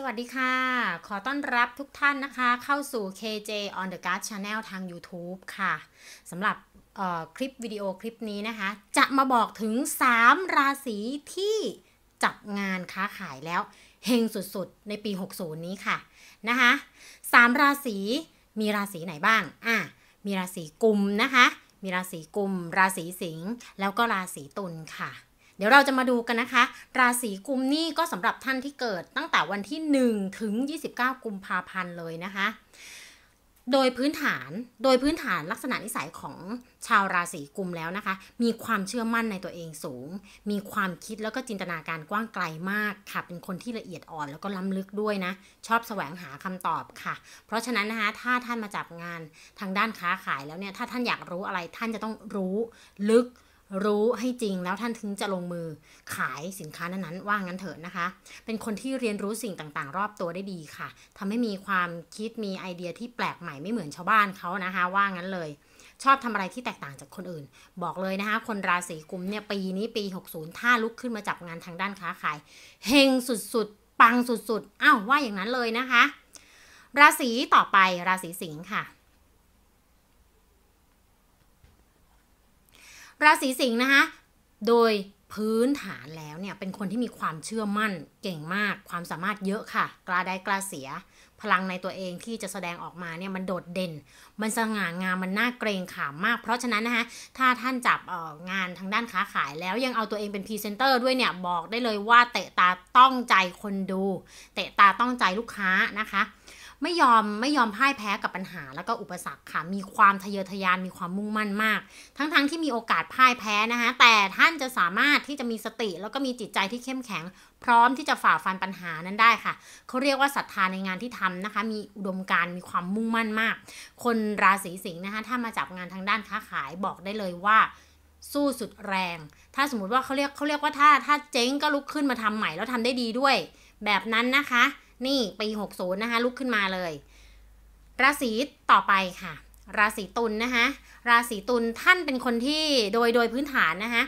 สวัสดีค่ะ ขอต้อนรับทุกท่านนะคะ เข้าสู่ KJ on the Guard Channel ทาง YouTube ค่ะสำหรับคลิปวิดีโอคลิปนี้นะคะ จะมาบอกถึง 3 ราศีที่จับงานค้าขายแล้ว เฮงสุดๆ ในปี 60 นี้ค่ะนะคะ3ราศีมีราศีไหนบ้าง อะ มีราศีกุมนะคะ มีราศีกุม ราศีสิงห์แล้วก็ราศีตุลค่ะ เดี๋ยวเราจะมาดูกันนะคะ ราศีกุมนี่ก็สำหรับท่านที่เกิดตั้งแต่วันที่ 1 ถึง 29 กุมภาพันธ์เลยนะคะ โดยพื้นฐานโดยพื้นฐานลักษณะนิสัยของชาวราศีกุมแล้วนะคะ มีความเชื่อมั่นในตัวเองสูง มีความคิดแล้วก็จินตนาการกว้างไกลมากค่ะ เป็นคนที่ละเอียดอ่อนแล้วก็ล้ำลึกด้วยนะ ชอบแสวงหาคำตอบค่ะ เพราะฉะนั้นนะคะ ถ้าท่านมาจับงานทางด้านค้าขายแล้วเนี่ย ถ้าท่านอยากรู้อะไรท่านจะต้องรู้ลึก รู้ให้จริงแล้วท่านถึงจะลงมือขายสินค้านั้นๆ ว่างั้นเถอะนะคะ เป็นคนที่เรียนรู้สิ่งต่างๆ รอบตัวได้ดีค่ะทำให้มีความคิดมีไอเดียที่แปลกใหม่ไม่เหมือนชาวบ้านเขานะคะ ว่างั้นเลย ชอบทำอะไรที่แตกต่างจากคนอื่น บอกเลยนะคะ คนราศีกุมเนี่ยปีนี้ปี 60 ถ้าลุกขึ้นมาจับงานทางด้านค้าขายเฮงสุดๆ ปังสุดๆอ้าวว่าอย่างนั้นเลยนะคะ ราศีต่อไปราศีสิงค์ค่ะ ราศีสิงห์นะคะโดยพื้นฐานแล้วเนี่ยเป็นคนที่มีความเชื่อมั่นเก่งมาก ความสามารถเยอะค่ะ กล้าได้กล้าเสีย พลังในตัวเองที่จะแสดงออกมาเนี่ยมันโดดเด่น มันสง่างามมันน่าเกรงขามมาก เพราะฉะนั้นนะคะถ้าท่านจับอองานทางด้านค้าขายแล้วยังเอาตัวเองเป็นพรีเซนเตอร์ด้วยเนี่ยบอกได้เลยว่าเตะตาต้องใจคนดู เตะตาต้องใจลูกค้านะคะ ไม่ยอมไม่ยอมพ่ายแพ้กับปัญหาแล้วก็อุปสรรคค่ะ มีความทะเยอทะยานมีความมุ่งมั่นมาก ทั้งๆทที่มีโอกาสพ่ายแพ้นะคะแต่ท่านจะสามารถที่จะมีสติ แล้วก็มีจิตใจที่เข้มแข็ง พร้อมที่จะฝ่าฟันปัญหานั้นได้ค่ะเขาเรียกว่าศรัทธาในงานที่ทำนะคะ มีอุดมการมีความมุ่งมั่นมาก คนราศีสิงห์นะคะถ้ามาจับงานทางด้านค้าขายบอกได้เลยว่าสู้สุดแรง ถ้าสมมติว่าเขาเรียกเขาเรียกว่าถ้าถ้าเจ๊งก็ลุกขึ้นมาทำใหม่แล้วทำได้ดีด้วย แบบนั้นนะคะ นี่ปี 60 นะคะ ลุกขึ้นมาเลย ราศีต่อไปค่ะ ราศีตุลนนะคะ ราศีตุลท่านเป็นคนที่โดยโดยพื้นฐานนะคะ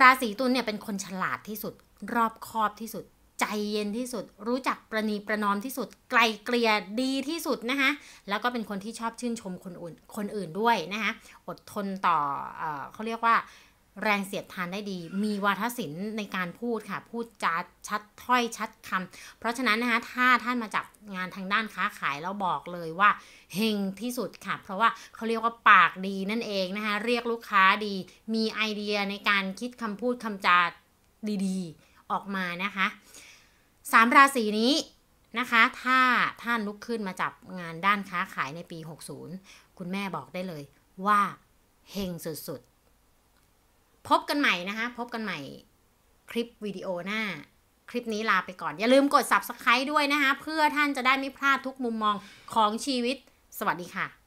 ราศีตุลเนี่ยเป็นคนฉลาดที่สุด รอบคอบที่สุด ใจเย็นที่สุด รู้จักประนีประนอมที่สุด ไกลเกลี่ยดีที่สุดนะคะแล้วก็เป็นคนที่ชอบชื่นชมคนอื่นคนอื่นด้วยนะคะอดทนต่อเอเขาเรียกว่า แรงเสียดทานได้ดี มีวาทศิลป์ในการพูดค่ะ พูดจาชัดถ้อยชัดคำเพราะฉะนั้นนะคะถ้าท่านมาจับงานทางด้านค้าขายแล้วบอกเลยว่าเฮงที่สุดค่ะ เพราะว่าเขาเรียกว่าปากดีนั่นเองนะคะ เรียกลูกค้าดี มีไอเดียในการคิดคำพูดคำจาดีๆ ออกมานะคะสามราศีนี้นะคะถ้าท่านลุกขึ้นมาจับงานด้านค้าขายในปี 60 คุณแม่บอกได้เลยว่าเฮงสุดๆ พบกันใหม่นะคะ พบกันใหม่คลิปวิดีโอหน้า คลิปนี้ลาไปก่อน อย่าลืมกด subscribe ด้วยนะคะ เพื่อท่านจะได้ไม่พลาดทุกมุมมองของชีวิต สวัสดีค่ะ